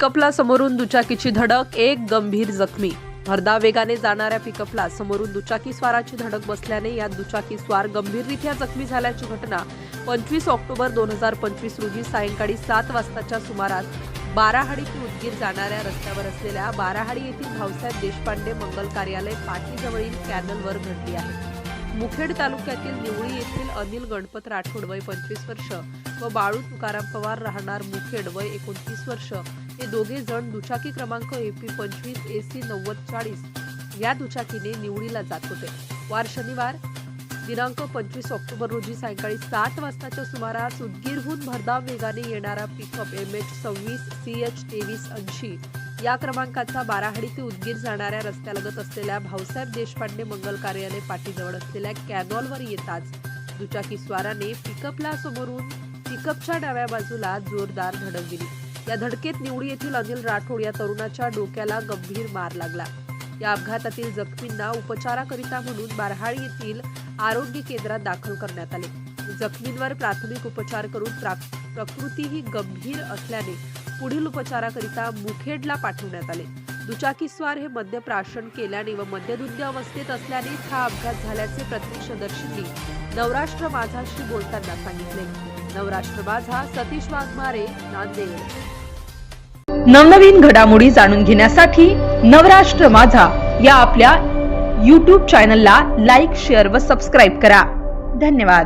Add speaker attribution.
Speaker 1: पिकअपला समोरून दुचाकीची धडक एक गंभीर जखमी. भरदा वेगाने जाणाऱ्या पिकअपला समोरून दुचाकी स्वाराची धडक बसल्याने या दुचाकी स्वार गंभीररित्या जखमी झाल्याची घटना पंचवीस ऑक्टोबर दोन हजार पंचवीस रोजी सायंकाळी सात वाजताच्या सुमारास बाराहाडी ते उदगीर जाणाऱ्या रस्त्यावर असलेल्या बाराहाडी येथील भाऊसाहेब देशपांडे मंगल कार्यालय पाटीजवळील कॅनलवर घडली आहे. मुखेड तालुक्यातील निवळी येथील अनिल गणपत राठोड वय पंचवीस वर्ष व बाळू तुकाराम पवार राहणार मुखेड वय एकोणतीस वर्ष. हे दोघे जण दुचाकी क्रमांक एपी पंचवीस ए सी नव्वद चाळीस या दुचाकीने निवळीला जात होते. वार शनिवार दिनांक पंचवीस ऑक्टोबर रोजी सायंकाळी सात वाजताच्या सुमारास उदगीरहून भरधाव वेगाने येणारा पिकअप एम एच सव्वीस सी एच तेवीस ऐंशी या क्रमांकाचा बाराहाडी ते उदगीर जाणाऱ्या रस्त्यालगत असलेल्या भाऊसाहेब देशपांडे मंगल कार्यालय पाठीजवळ असलेल्या कॅनॉलवर येताच दुचाकी स्वाराने पिकअपला समोरून पिकअपच्या डाव्या बाजूला जोरदार धडक दिली. या धडकेत निवडी येथील अनिल राठोड या तरुणाच्या डोक्याला गंभीर मार लागला. या अपघातातील जखमींना उपचाराकरिता म्हणून बारहाळ येथील आरोग्य केंद्रात दाखल करण्यात आले. जखमींवर प्राथमिक उपचार करून प्रा- प्रकृतीही गंभीर असल्याने पुढील उपचाराकरिता मुखेडला पाठवण्यात आले. दुचाकीस्वार हे मद्यप्राशन केल्याने व मद्यधुंद अवस्थेत असल्यानेच हा अपघात झाल्याचे प्रत्यक्षदर्शींनी नवराष्ट्र माझाशी बोलताना सांगितले. नवराष्ट्र माझा सतीश वाघमारे नांदेड.
Speaker 2: नवनवीन घडामोडी जाणून घेण्यासाठी नवराष्ट्र माझा या आपल्या यूट्यूब चॅनलला लाईक शेअर व सबस्क्राईब करा. धन्यवाद.